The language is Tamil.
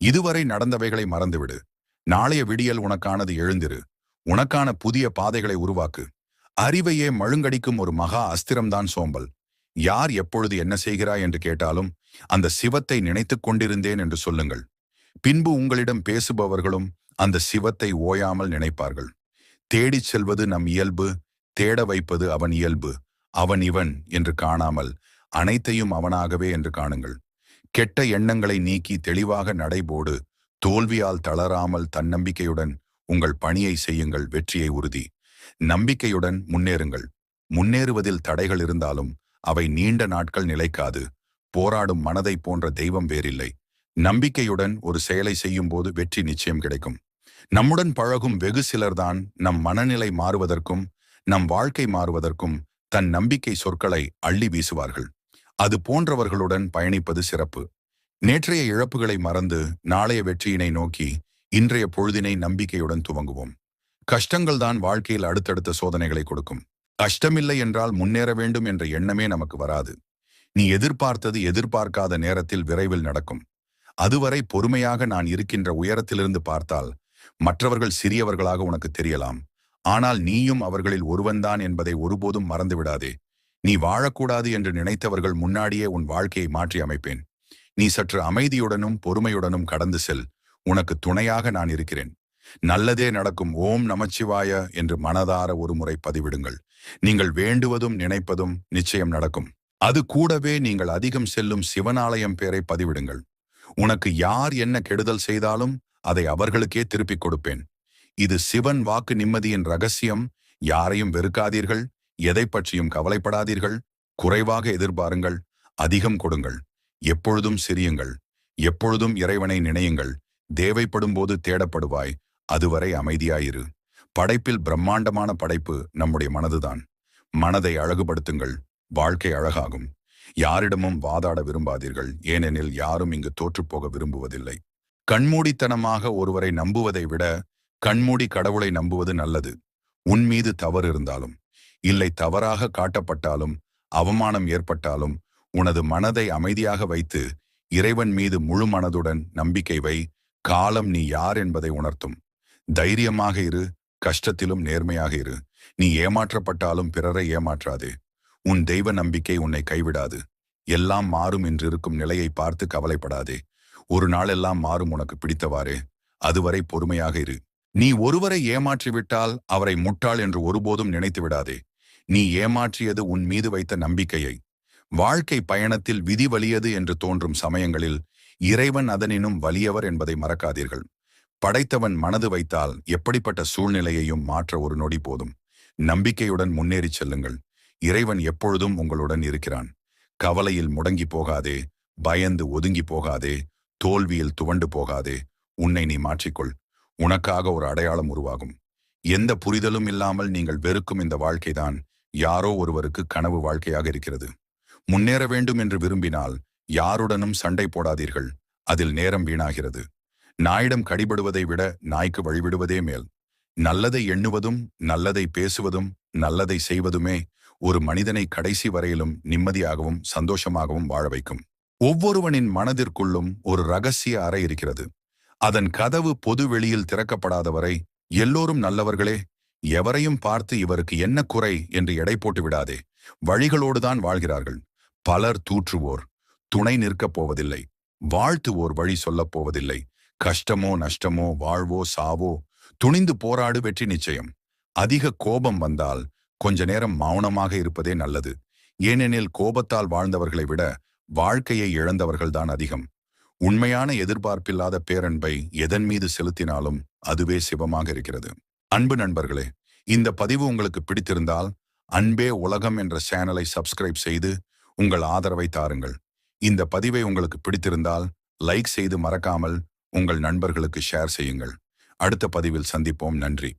இதுவரை நடந்தவைகளை மறந்துவிடு. நாளைய விடியல் உனக்கானது எழுந்திரு. உனக்கான புதிய பாதைகளை உருவாக்கு. அறிவையே மழுங்கடிக்கும் ஒரு மகா அஸ்திரம்தான் சோம்பல். யார் எப்பொழுது என்ன செய்கிறாய் என்று கேட்டாலும் அந்த சிவத்தை நினைத்துக் கொண்டிருந்தேன் என்று சொல்லுங்கள். பின்பு உங்களிடம் பேசுபவர்களும் அந்த சிவத்தை ஓயாமல் நினைப்பார்கள். தேடிச் செல்வது நம் இயல்பு தேட வைப்பது அவன் இயல்பு. அவன் இவன் என்று காணாமல் அனைத்தையும் அவனாகவே என்று காணுங்கள். கெட்ட எண்ணங்களை நீக்கி தெளிவாக நடைபோடு தோல்வியால் தளராமல் தன்னம்பிக்கையுடன் உங்கள் பணியை செய்யுங்கள் வெற்றியை உறுதி. நம்பிக்கையுடன் முன்னேறுங்கள். முன்னேறுவதில் தடைகள் இருந்தாலும் அவை நீண்ட நாட்கள் நிலைக்காது. போராடும் மனதை போன்ற தெய்வம் வேறில்லை. நம்பிக்கையுடன் ஒரு செயலை செய்யும் போது வெற்றி நிச்சயம் கிடைக்கும். நம்முடன் பழகும் வெகு சிலர்தான் நம் மனநிலை மாறுவதற்கும் நம் வாழ்க்கை மாறுவதற்கும் தன் நம்பிக்கை சொற்களை அள்ளி வீசுவார்கள். அது போன்றவர்களுடன் பயணிப்பது சிறப்பு. நேற்றைய இழப்புகளை மறந்து நாளைய வெற்றியினை நோக்கி இன்றைய பொழுதினை நம்பிக்கையுடன் துவங்குவோம். கஷ்டங்கள் தான் வாழ்க்கையில் அடுத்தடுத்த சோதனைகளை கொடுக்கும். கஷ்டமில்லை என்றால் முன்னேற வேண்டும் என்ற எண்ணமே நமக்கு வராது. நீ எதிர்பார்த்தது எதிர்பார்க்காத நேரத்தில் விரைவில் நடக்கும். அதுவரை பொறுமையாக நான் இருக்கின்ற உயரத்திலிருந்து பார்த்தால் மற்றவர்கள் சிறியவர்களாக உனக்கு தெரியலாம். ஆனால் நீயும் அவர்களில் ஒருவன்தான் என்பதை ஒருபோதும் மறந்துவிடாதே. நீ வாழக்கூடாது என்று நினைத்தவர்கள் முன்னாடியே உன் வாழ்க்கையை மாற்றி அமைப்பேன். நீ சற்று அமைதியுடனும் பொறுமையுடனும் கடந்து செல். உனக்கு துணையாக நான் இருக்கிறேன். நல்லதே நடக்கும். ஓம் நமச்சிவாய என்று மனதார ஒரு முறை பதிவிடுங்கள். நீங்கள் வேண்டுவதும் நினைப்பதும் நிச்சயம் நடக்கும். அது கூடவே நீங்கள் அதிகம் செல்லும் சிவனாலயம் பேரை பதிவிடுங்கள். உனக்கு யார் என்ன கெடுதல் செய்தாலும் அதை அவர்களுக்கே திருப்பிக் கொடுப்பேன். இது சிவன் வாக்கு நிம்மதியின் ரகசியம். யாரையும் வெறுக்காதீர்கள். எதை பற்றியும் கவலைப்படாதீர்கள். குறைவாக எதிர்பாருங்கள். அதிகம் கொடுங்கள். எப்பொழுதும் சிரியுங்கள். எப்பொழுதும் இறைவனை நினையுங்கள். தேவைப்படும் போது தேடப்படுவாய். அதுவரை அமைதியாயிரு. படைப்பில் பிரம்மாண்டமான படைப்பு நம்முடைய மனதுதான். மனதை அழகுபடுத்துங்கள். வாழ்க்கை அழகாகும். யாரிடமும் வாதாட விரும்பாதீர்கள். ஏனெனில் யாரும் இங்கு தோற்றுப்போக விரும்புவதில்லை. கண்மூடித்தனமாக ஒருவரை நம்புவதை விட கண்மூடி கடவுளை நம்புவது நல்லது. உன் மீது தவறு இருந்தாலும். இல்லை தவறாக காட்டப்பட்டாலும் அவமானம் ஏற்பட்டாலும் உனது மனதை அமைதியாக வைத்து இறைவன் மீது முழு மனதுடன் நம்பிக்கை வை காலம் நீ யார் என்பதை உணர்த்தும். தைரியமாக இரு கஷ்டத்திலும் நேர்மையாக இரு. நீ ஏமாற்றப்பட்டாலும் பிறரை ஏமாற்றாதே. உன் தெய்வ நம்பிக்கை உன்னை கைவிடாது. எல்லாம் மாறும் என்றிருக்கும் நிலையை பார்த்து கவலைப்படாதே. ஒரு நாள் எல்லாம் மாறும் உனக்கு பிடித்தவாறே. அதுவரை பொறுமையாக இரு. நீ ஒருவரை ஏமாற்றிவிட்டால் அவரை முட்டாள் என்று ஒருபோதும் நினைத்து விடாதே நீ ஏமாற்றியது உன் மீது வைத்த நம்பிக்கையை. வாழ்க்கை பயணத்தில் விதி வலியது என்று தோன்றும் சமயங்களில் இறைவன் அதனினும் வலியவர் என்பதை மறக்காதீர்கள். படைத்தவன் மனது வைத்தால் எப்படிப்பட்ட சூழ்நிலையையும் மாற்ற ஒரு நொடி போதும். நம்பிக்கையுடன் முன்னேறிச் செல்லுங்கள். இறைவன் எப்பொழுதும் உங்களுடன் இருக்கிறான். கவலையில் முடங்கி போகாதே. பயந்து ஒதுங்கி போகாதே. தோல்வியில் துவண்டு போகாதே. உன்னை நீ மாற்றிக்கொள். உனக்காக ஒரு அடையாளம் உருவாகும். எந்த புரிதலும் இல்லாமல் நீங்கள் வெறுக்கும் இந்த வாழ்க்கைதான் யாரோ ஒருவருக்கு கனவு வாழ்க்கையாக இருக்கிறது. முன்னேற வேண்டும் என்று விரும்பினால் யாருடனும் சண்டை போடாதீர்கள். அதில் நேரம் வீணாகிறது. நாயிடம் கடிபடுவதை விட நாய்க்கு வழிவிடுவதே மேல். நல்லதை எண்ணுவதும் நல்லதை பேசுவதும் நல்லதை செய்வதுமே ஒரு மனிதனை கடைசி வரையிலும் நிம்மதியாகவும் சந்தோஷமாகவும் வாழ வைக்கும். ஒவ்வொருவனின் மனதிற்குள்ளும் ஒரு ரகசிய அறை இருக்கிறது. அதன் கதவு பொது வெளியில் திறக்கப்படாத வரை எல்லோரும் நல்லவர்களே எவரையும் பார்த்து இவருக்கு என்ன குறை என்று எடை போட்டு விடாதே. வழிகளோடுதான் வாழ்கிறார்கள். பலர் தூற்றுவோர். துணை நிற்கப் போவதில்லை. வாழ்த்துவோர் வழி சொல்லப் போவதில்லை. கஷ்டமோ நஷ்டமோ வாழ்வோ சாவோ துணிந்து போராடு வெற்றி நிச்சயம். அதிக கோபம் வந்தால் கொஞ்ச நேரம் மௌனமாக இருப்பதே நல்லது. ஏனெனில் கோபத்தால் வாழ்ந்தவர்களை விட வாழ்க்கையை இழந்தவர்கள்தான் அதிகம். உண்மையான எதிர்பார்ப்பில்லாத பேரன்பை எதன் மீது செலுத்தினாலும் அதுவே சிவமாக இருக்கிறது. அன்பு நண்பர்களே இந்த பதிவு உங்களுக்கு பிடித்திருந்தால் அன்பே உலகம் என்ற சேனலை சப்ஸ்கிரைப் செய்து உங்கள் ஆதரவை தாருங்கள். இந்த பதிவை உங்களுக்கு பிடித்திருந்தால் லைக் செய்து மறக்காமல் உங்கள் நண்பர்களுக்கு ஷேர் செய்யுங்கள். அடுத்த பதிவில் சந்திப்போம். நன்றி.